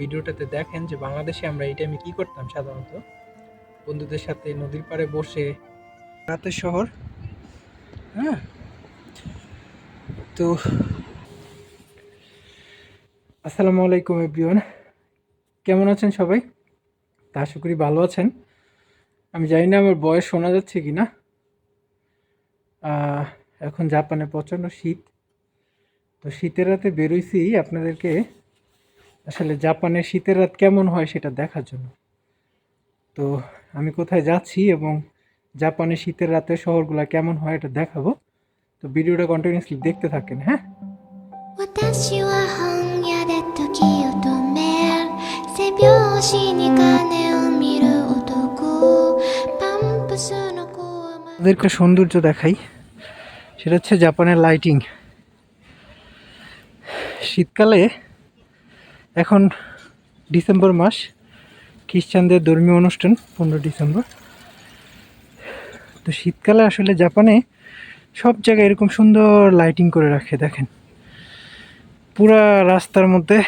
ভিডিওটাতে দেখেন যে বাংলাদেশে আমরা এই টাইমে কী করতাম সাধারণত? বন্ধুদের সাথে নদীর পাড়ে বসে, রাতের শহর হ্যাঁ? তো, আসসালামু আলাইকুম এভরিওয়ান কেমন আছেন সবাই? তা আশা করি ভালো আছেন। আমি জানি না আমার বয়স শোনা যাচ্ছে কি না এখন জাপানে প্রচণ্ড শীত। তো শীতের রাতে বেরোইছি আপনাদেরকে আসলে জাপানের শীতের রাত কেমন হয় সেটা দেখার জন্য। তো আমি কোথায় যাচ্ছি এবং জাপানে শীতের রাতে শহরগুলো কেমন হয় এটা দেখাবো। তো ভিডিওটা কন্টিনিউসলি দেখতে থাকেন হ্যাঁ? ওদেরকে সৌন্দর্য দেখাই। সেটা হচ্ছে জাপানের লাইটিং শীতকালে এখন ডিসেম্বর মাস, খ্রিস্টানদের ধর্মীয় অনুষ্ঠান, পনেরো ডিসেম্বর। তো শীতকালে আসলে জাপানে সব জায়গায় এরকম সুন্দর লাইটিং করে রাখে, দেখেন। পুরা রাস্তার মধ্যে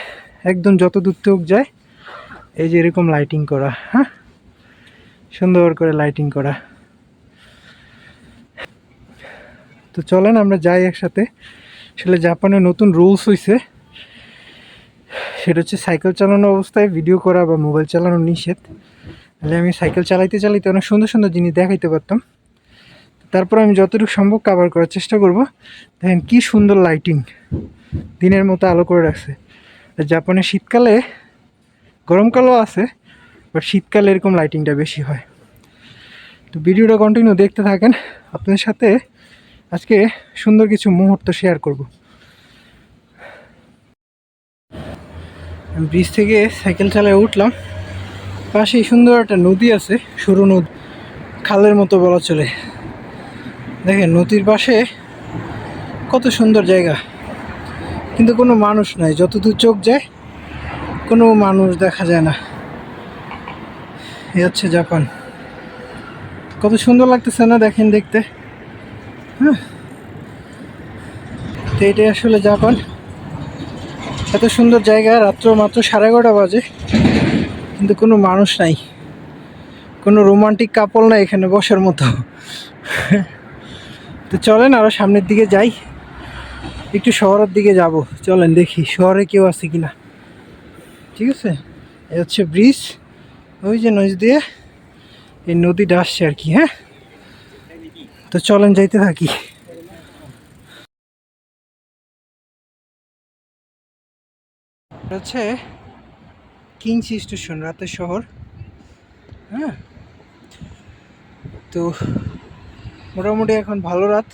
একদম যত দূর চোখ যায়, এই যে এরকম লাইটিং করা হ্যাঁ? সুন্দর করে লাইটিং করা। তো চলেন আমরা যাই একসাথে। আসলে জাপানে নতুন রুলস হয়েছে সেটা হচ্ছে সাইকেল চালানো অবস্থায় ভিডিও করা বা মোবাইল চালানো নিষেধ। তাহলে আমি সাইকেল চালাইতে চালাইতে অনেক সুন্দর সুন্দর জিনিস দেখাইতে পারতাম। তারপর আমি যতটুকু সম্ভব কাভার করার চেষ্টা করব। দেখেন কি সুন্দর লাইটিং দিনের মতো আলো করে রাখছে। জাপানে শীতকালে গরমকালও আছে বাট শীতকালে এরকম লাইটিংটা বেশি হয়। তো ভিডিওটা কন্টিনিউ দেখতে থাকেন। আপনাদের সাথে আজকে সুন্দর কিছু মুহূর্ত শেয়ার করব। ব্রিজ থেকে সাইকেল চালায় উঠলাম। পাশেই সুন্দর একটা নদী আছে, সরু নদী, খালের মতো বলা চলে। দেখেন নদীর পাশে কত সুন্দর জায়গা। কিন্তু কোনো মানুষ নাই, যতদূর চোখ যায়, কোনো মানুষ দেখা যায় না। এ হচ্ছে জাপান। কত সুন্দর লাগতেছে না দেখেন দেখতে? হ্যাঁ। তো এটাই আসলে জাপান। এত সুন্দর জায়গা, রাত্র মাত্র সাড়ে এগারোটা বাজে। কিন্তু কোনো মানুষ নাই। কোনো রোমান্টিক কাপল নাই এখানে বসার মতো। তো চলেন আরও সামনের দিকে যাই। একটু শহরের দিকে যাব। চলেন দেখি শহরে কেউ আছে কি না ঠিক আছে? এ হচ্ছে ব্রিজ ওই যে নজ দিয়ে এই নদীটা আসছে আর কি হ্যাঁ? তো চলেন যাইতে থাকি। হচ্ছে কিংস স্টেশন, রাতের শহর। হ্যাঁ? তো মোটামুটি এখন ভালো রাত।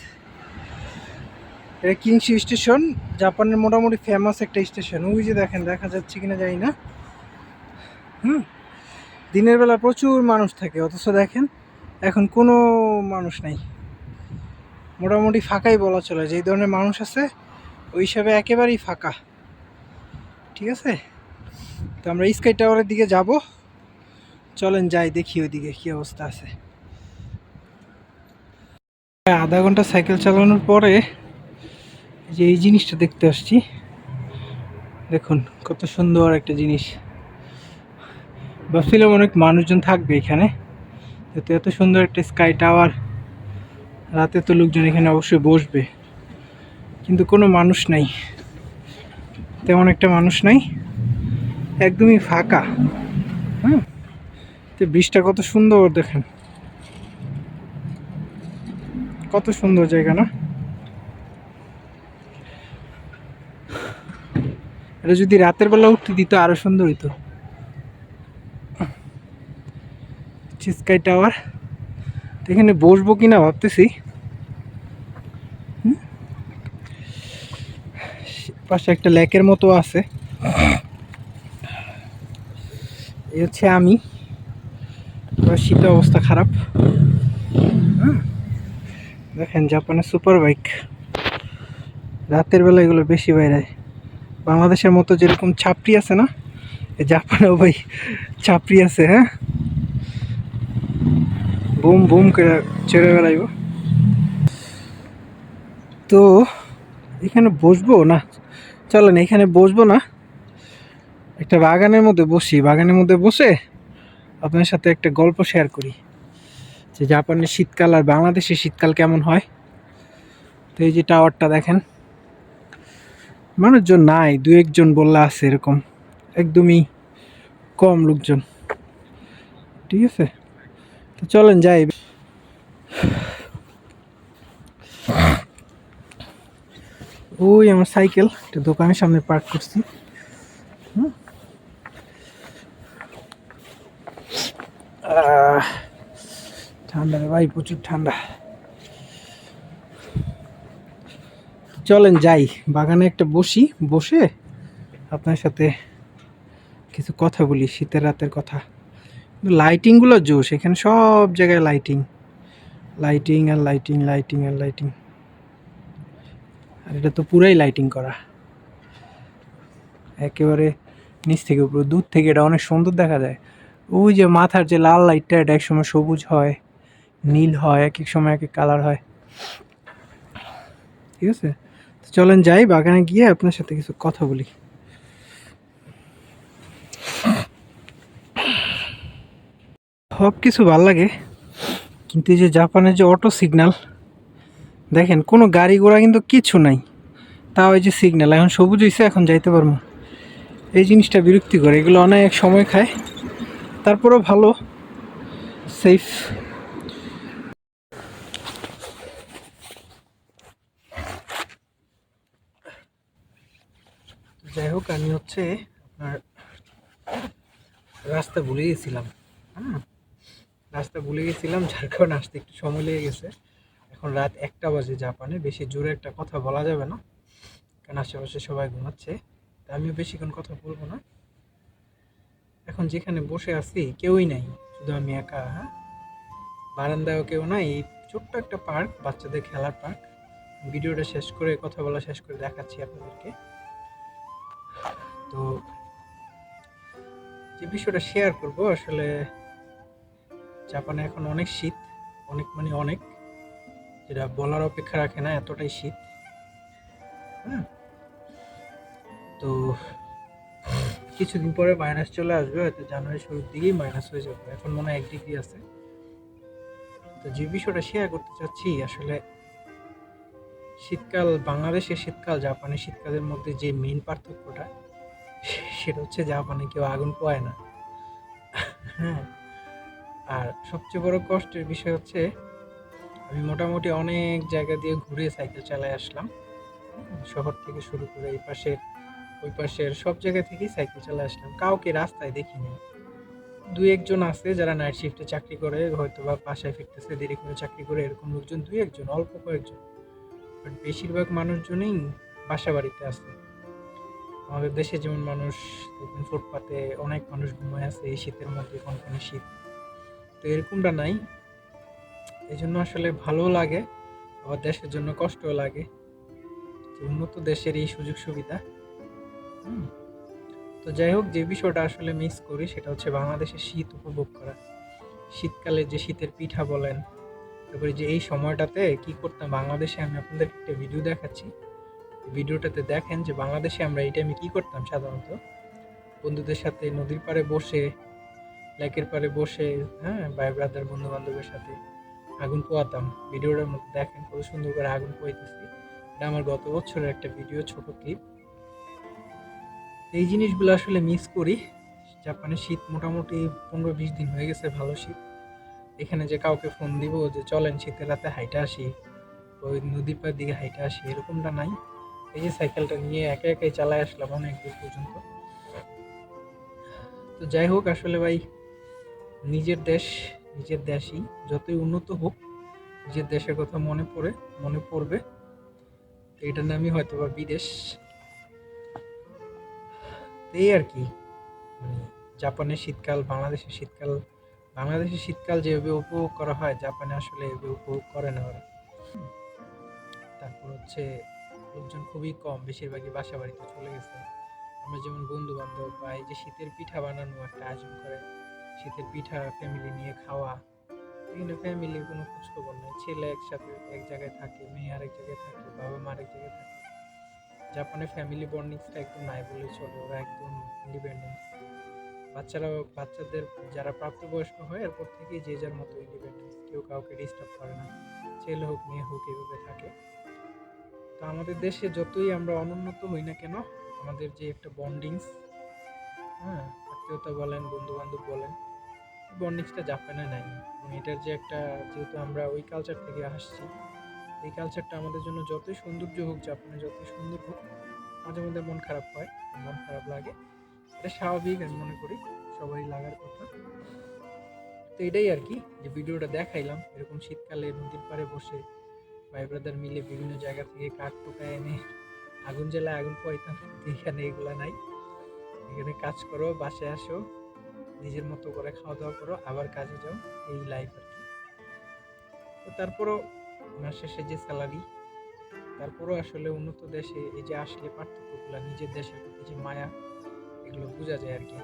এটা কিংস স্টেশন, জাপানের মোটামুটি ফেমাস একটা স্টেশন। ওই যে দেখেন, দেখা যাচ্ছে কিনা জানি না। হুম? দিনের বেলা প্রচুর মানুষ থাকে, অথচ দেখেন, এখন কোনো মানুষ নাই। মোটামুটি ফাঁকাই বলা চলে। যেই ধরনের মানুষ আছে, ওই হিসাবে একেবারেই ফাঁকা। ঠিক আছে? তো আমরা স্কাই টাওয়ারের দিকে যাব। চলেন যাই, দেখি ওইদিকে কী অবস্থা আছে। আধা ঘণ্টা সাইকেল চালানোর পরে যে এই জিনিসটা দেখতে আসছি। দেখুন, কত সুন্দর একটা জিনিস। ভাবছিলাম অনেক মানুষজন থাকবে এখানে। যেহেতু এত সুন্দর একটা স্কাই টাওয়ার রাতে তো লোকজন এখানে অবশ্যই বসবে। কিন্তু কোনো মানুষ নাই। তেমন একটা মানুষ নাই। একদমই ফাঁকা। হ্যাঁ? তো ব্রিজটা কত সুন্দর দেখেন। কত সুন্দর জায়গা না? এটা যদি রাতের বেলা উঠতে দিত, আরও সুন্দর হইতো। Sky tower. এখানে বসবো কিনা ভাবতেছি হুম? পাশে একটা লেকের মতো আছে। এই হচ্ছে আমি। শীতের অবস্থা খারাপ? দেখেন, জাপানের সুপার বাইক রাতের বেলা এগুলো বেশি বাইরে। বাংলাদেশের মতো যেরকম ছাপড়ি আছে না জাপানেও ভাই ছাপড়ি আছে হ্যাঁ? বুম বুম করে ছেড়ে বেড়াইব। তো, এখানে বসবো না? চলেন, এখানে বসবো না। একটা বাগানের মধ্যে বসি, বাগানের মধ্যে বসে আপনার সাথে একটা গল্প শেয়ার করি। যে জাপানের শীতকাল আর বাংলাদেশের শীতকাল কেমন হয়? তো এই যে টাওয়ারটা দেখেন। মানুষজন নাই দু একজন বললে আছে এরকম। একদমই কম লোকজন। ঠিক আছে? তো চলেন যাই। ওই আমার সাইকেল, একটা দোকানের সামনে পার্ক করছি। ঠান্ডা রে ভাই, প্রচুর ঠান্ডা। চলেন যাই, বাগানে একটা বসি, বসে আপনার সাথে কিছু কথা বলি, শীতের রাতের কথা। লাইটিংগুলো জোশ, এখানে সব জায়গায় লাইটিং লাইটিং আর লাইটিং লাইটিং আর লাইটিং আর এটা তো পুরাই লাইটিং করা। একেবারে নিচ থেকে উপরে, দূর থেকে এটা অনেক সুন্দর দেখা যায়। ওই যে মাথার যে লাল লাইটটা এটা একসময় সবুজ হয়, নীল হয় এক এক সময় এক এক কালার হয়। ঠিক আছে? তো চলেন যাই, বাগানে গিয়ে আপনার সাথে কিছু কথা বলি। সব কিছু ভালো লাগে, কিন্তু এই যে জাপানের যে অটো সিগন্যাল দেখেন, কোনো গাড়ি ঘোড়া কিন্তু কিছু নাই। তাও এই যে সিগন্যাল এখন সবুজ হয়েছে এখন যাইতে পারব। এই জিনিসটা বিরক্তি করে এগুলো অনেক সময় খায়। তারপরেও ভালো সেফ যাই হোক, আমি হচ্ছে আপনার রাস্তা ভুলে গেছিলাম। হুম রাস্তা ভুলে গেছিলাম কারণে আসতে একটু সময় লেগে গেছে। এখন রাত একটা বাজে জাপানে, বেশি জোরে একটা কথা বলা যাবে না, কারণ আশেপাশে সবাই ঘুমাচ্ছে। তা আমিও বেশিক্ষণ কথা বলব না। এখন যেখানে বসে আছি, কেউই নাই, শুধু আমি একা হ্যাঁ? বারান্দায়ও কেউ নাই, এই ছোট্ট একটা পার্ক, বাচ্চাদের খেলার পার্ক। ভিডিওটা শেষ করে, কথা বলা শেষ করে দেখাচ্ছি আপনাদেরকে। তো যে বিষয়টা শেয়ার করব, আসলে জাপানে এখন অনেক শীত, অনেক মানে অনেক। যেটা বলার অপেক্ষা রাখে না, এতটাই শীত। হ্যাঁ। তো কিছুদিন পরে মাইনাস চলে আসবে, হয়তো জানুয়ারি শুরুর দিকেই মাইনাস হয়ে যাবে। এখন মনে হয় এক ডিগ্রি আছে। তো যে বিষয়টা শেয়ার করতে চাচ্ছি, আসলে শীতকাল, বাংলাদেশের শীতকাল, জাপানের শীতকালের মধ্যে যে মেন পার্থক্যটা, সেটা হচ্ছে জাপানে কেউ আগুন পোয়ায় না। হ্যাঁ। আর সবচেয়ে বড় কষ্টের বিষয় হচ্ছে আমি মোটামুটি অনেক জায়গা দিয়ে ঘুরে সাইকেল চালায় আসলাম। শহর থেকে শুরু করে এই পাশের, ওই পাশের সব জায়গা থেকেই সাইকেল চালায় আসলাম। কাউকে রাস্তায় দেখিনি। দু একজন আছে যারা নাইট শিফটে চাকরি করে হয়তো বা বাসায় ফিরতেছে, দেরি করে চাকরি করে, এরকম লোকজন দুই একজন, অল্প কয়েকজন। বাট বেশিরভাগ মানুষজনই বাসা বাড়িতে আছে। আমাদের দেশে যেমন মানুষ দেখবেন ফুটপাতে অনেক মানুষ ঘুমায় আছে, এই শীতের মধ্যে, কনকনে শীত। তো এরকমটা নাই। এই জন্য আসলে ভালো লাগে, আবার দেশের জন্য কষ্টও লাগে। উন্নত দেশের এই সুযোগ সুবিধা। হুম। তো যাই হোক, যে বিষয়টা আসলে মিস করি সেটা হচ্ছে বাংলাদেশের শীত উপভোগ করা। শীতকালে যে শীতের পিঠা বলেন, তারপরে যে এই সময়টাতে কি করতাম, বাংলাদেশে আমি আপনাদের একটা ভিডিও দেখাচ্ছি। ভিডিওটাতে দেখেন যে বাংলাদেশে আমরা এই টাইমে কী করতাম সাধারণত? বন্ধুদের সাথে নদীর পাড়ে বসে, লেকের পাড়ে বসে হ্যাঁ ভাই ব্রাদার বন্ধু বান্ধবের সাথে। আগুন পোয়াতাম ভিডিওটার মধ্যে দেখেন, কত সুন্দর করে আগুন পোয়াইতেছি এটা আমার গত বছরের একটা ভিডিও, ছোট ক্লিপ এই জিনিসগুলো আসলে মিস করি। জাপানে শীত মোটামুটি পনেরো বিশ দিন হয়ে গেছে ভালো শীত। এখানে যে কাউকে ফোন দিব যে, চলেন শীতের রাতে হাইটা আসি, ওই নদীর পাড়ের দিকে হাইটা আসি, এরকমটা নাই। এই যে সাইকেলটা নিয়ে একা একাই চালায় আসলাম অনেক দূর পর্যন্ত। তো যাই হোক, আসলে ভাই, নিজের দেশ নিজের দেশই যতই উন্নত হোক, নিজের দেশের কথা মনে পড়ে, মনে পড়বে। তো এটার নামই হয়তো বা বিদেশ এই আর কি মানে জাপানের শীতকাল, বাংলাদেশের শীতকাল বাংলাদেশের শীতকাল যেভাবে উপভোগ করা হয়, জাপানে আসলে এভাবে উপভোগ করে না ওরা। তারপর হচ্ছে লোকজন খুবই কম, বেশিরভাগই বাসা বাড়িতে চলে গেছে। আমরা যেমন বন্ধু বান্ধব বা এই যে শীতের পিঠা বানানো একটা আয়োজন করে শীতের পিঠা ফ্যামিলি নিয়ে খাওয়া এখানে ফ্যামিলির কোনো খোঁজখবর নেই। ছেলে একসাথে এক জায়গায় থাকে, মেয়ে আরেক জায়গায় থাকে, বাবা মা আরেক জায়গায় থাকে। জাপানে ফ্যামিলি বন্ডিংসটা একদম নাই বলে চলে, ওরা একদম ইন্ডিপেন্ডেন্স বাচ্চারা বাচ্চাদের যারা প্রাপ্তবয়স্ক হয়, এরপর থেকে যে যার মতো ইন্ডিপেন্ডেন্স কেউ কাউকে ডিস্টার্ব করে না। ছেলে হোক, মেয়ে হোক, এভাবে থাকে। তো আমাদের দেশে যতই আমরা অনুন্নত হই না কেন, আমাদের যে একটা বন্ডিংস হ্যাঁ আত্মীয়তা বলেন বন্ধু বান্ধব বলেন বন্ডিংসটা জাপানে নাই। এবং এটার যে একটা, যেহেতু আমরা ওই কালচার থেকে আসছি, এই কালচারটা আমাদের জন্য যতই সৌন্দর্য হোক জাপানে যতই সুন্দর হোক, মাঝে মধ্যে মন খারাপ হয়, মন খারাপ লাগে। এটা স্বাভাবিক আমি মনে করি, সবারই লাগার কথা। তো এটাই আর কি, যে ভিডিওটা দেখাইলাম, এরকম শীতকালে নদীর পাড়ে বসে, ভাই ব্রাদার মিলে বিভিন্ন জায়গা থেকে কাঠ টোকা এনে, আগুন জ্বালায় আগুন পোয়াইতাম এখানে এগুলা নাই। এখানে কাজ করো, বাসায় আসো। নিজের মতো করে খাওয়া দাওয়া করো, আবার কাজে যাও, এই লাইফ আর কি। তো তারপরও মাস শেষে যে স্যালারি তারপরও আসলে উন্নত দেশে এই যে আসলে পার্থক্যগুলো, নিজের দেশের প্রতি যে মায়া, এগুলো বোঝা যায় আর কি।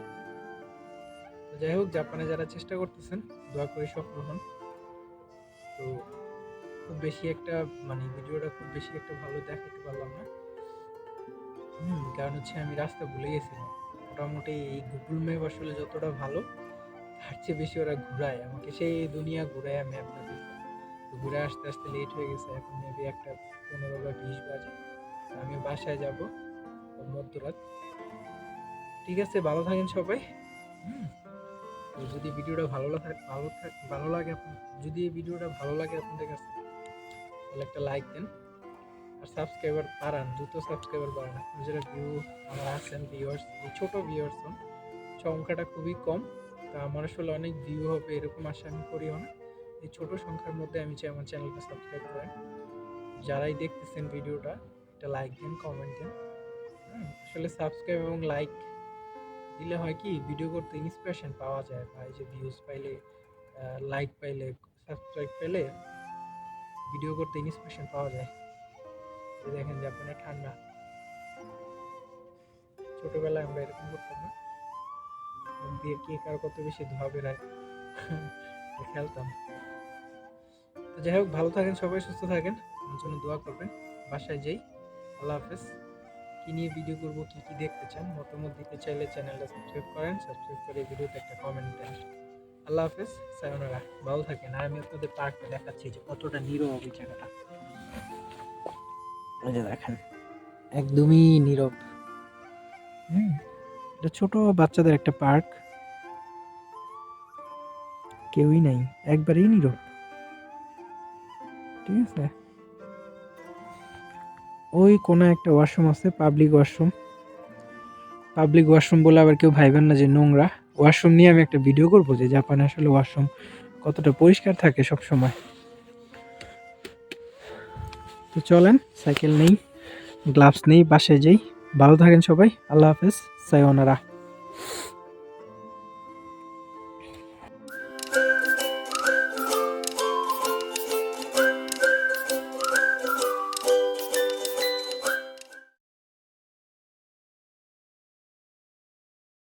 তো যাই হোক, জাপানে যারা চেষ্টা করতেছেন, দোয়া করে সফল হন। তো খুব বেশি একটা মানে ভিডিওটা খুব বেশি একটা ভালো দেখাতে পারলাম না। হুম, কারণ হচ্ছে আমি রাস্তা ভুলে গেছিলাম। মোটামুটি এই গুগল ম্যাপ আসলে যতটা ভালো, তার চেয়ে বেশি ওরা ঘুরায়। আমাকে সেই দুনিয়া ঘুরায় ম্যাপটা দিতে তো ঘুরে আসতে আসতে লেট হয়ে গেছে, এখন মেবি একটা পনেরো বা বিশ বাজে। আমি বাসায় যাব, মধ্যরাত। ঠিক আছে, ভালো থাকেন সবাই। তো যদি ভিডিওটা ভালো লাগে ভালো থাক, ভালো লাগে যদি ভিডিওটা ভালো লাগে আপনাদের কাছে, তাহলে একটা লাইক দেন। আর সাবস্ক্রাইবার বাড়ান, দ্রুত সাবস্ক্রাইবার বাড়ান। আপনি যারা ভিউ আমার আছেন ভিউয়ার্স এই ছোটো ভিউয়ার্স সংখ্যাটা খুবই কম। তা আমার আসলে অনেক ভিউ হবে, এরকম আশা আমি করিও না। এই ছোট সংখ্যার মধ্যে আমি চাই আমার চ্যানেলটা সাবস্ক্রাইব করেন। যারাই দেখতেছেন ভিডিওটা, একটা লাইক দিন কমেন্ট দিন। আসলে সাবস্ক্রাইব এবং লাইক দিলে হয় কি ভিডিও করতে ইন্সপিরেশন পাওয়া যায়। বা এই যে ভিউজ পাইলে লাইক পাইলে সাবস্ক্রাইব পেলে ভিডিও করতে ইন্সপিরেশন পাওয়া যায়। দেখেন জাপানে ঠান্ডা। ছোটবেলায় আমরা এরকম করতাম না। দিয়ে কে কার কত বেশি ধোয়া বেড়ায় খেলতাম। তো যাই হোক, ভালো থাকেন সবাই, সুস্থ থাকেন। আমার জন্য দোয়া করবেন। বাসায় যাই। আল্লাহ হাফেজ। কি নিয়ে ভিডিও করব, কি কি দেখতে চান, মতামত দিতে চাইলে চ্যানেলটা সাবস্ক্রাইব করেন। সাবস্ক্রাইব করে ভিডিওতে একটা কমেন্ট দেন। আল্লাহ হাফেজ। সায়নারা, ভালো থাকেন। আর আমি আপনাদের পার্কটা দেখাচ্ছি যে কতটা নীরব এই জায়গাটা। ওই যে দেখেন। একদমই নীরব। হুম, এটা ছোট বাচ্চাদের একটা পার্ক। কেউই নাই, একবারেই নীরব। ঠিক আছে? ওই কোনো একটা ওয়াশরুম আছে, পাবলিক ওয়াশরুম। পাবলিক ওয়াশরুম বলে আবার কেউ ভাইবেন না যে নোংরা। ওয়াশরুম নিয়ে আমি একটা ভিডিও করব যে জাপানে আসলে ওয়াশরুম কতটা পরিষ্কার থাকে সব সময় তো চলেন সাইকেল নেই গ্লাভস নেই বাসে যেই। ভালো থাকেন সবাই আল্লাহ হাফেজ সাইওনারা।